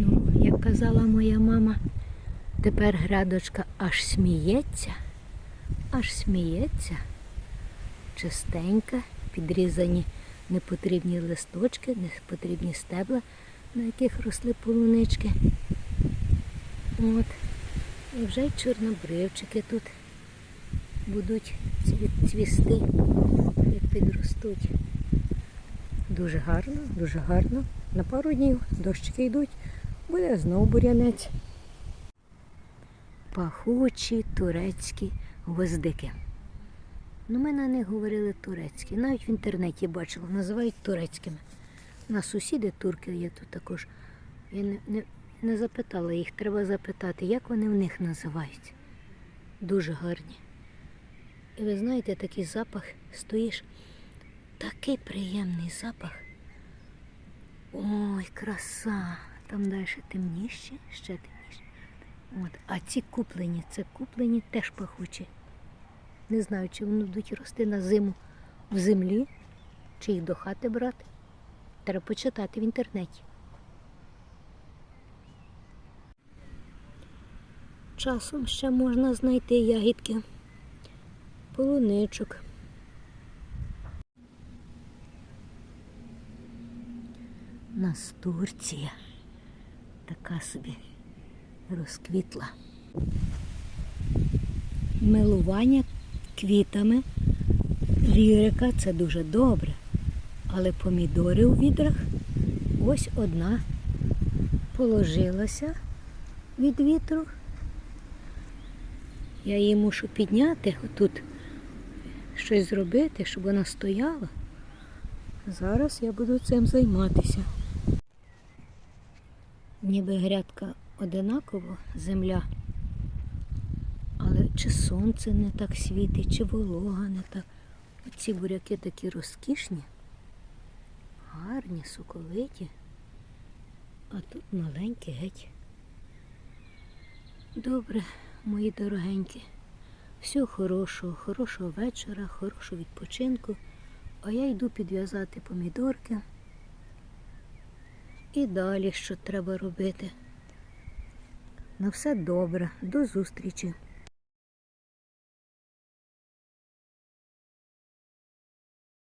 Ну, як казала моя мама, тепер грядочка аж сміється, аж сміється. Чистенька, підрізані непотрібні листочки, непотрібні стебла, на яких росли полунички. От. І вже й чорнобривчики тут будуть цвісти, як підростуть. Дуже гарно, дуже гарно. На пару днів дощики йдуть, буде знову бурянець. Пахучі турецькі гвоздики. Ну, ми на них говорили турецькі. Навіть в інтернеті бачила, називають турецькими. У нас сусіди турки є тут також. Я не, не, не запитала їх, треба запитати, як вони в них називають. Дуже гарні. І ви знаєте, такий запах стоїш. Такий приємний запах. Ой, краса. Там далі темніше, ще темніше. От. А ці куплені, це куплені теж пахучі. Не знаю, чи вони будуть рости на зиму в землі, чи їх до хати брати. Треба почитати в інтернеті. Часом ще можна знайти ягідки, полуничок. Настурція така собі розквітла. Милування квітами лірика це дуже добре. Але помідори у відрах ось одна положилася від вітру. Я її мушу підняти отут, щось зробити, щоб вона стояла. Зараз я буду цим займатися. Ніби грядка одинаково, земля. Але чи сонце не так світить, чи волога не так. Оці буряки такі розкішні, гарні, соковиті, а тут маленькі геть. Добре, мої дорогенькі. Всього хорошого, хорошого вечора, хорошого відпочинку. А я йду підв'язати помідорки. І далі що треба робити. На все добре. До зустрічі.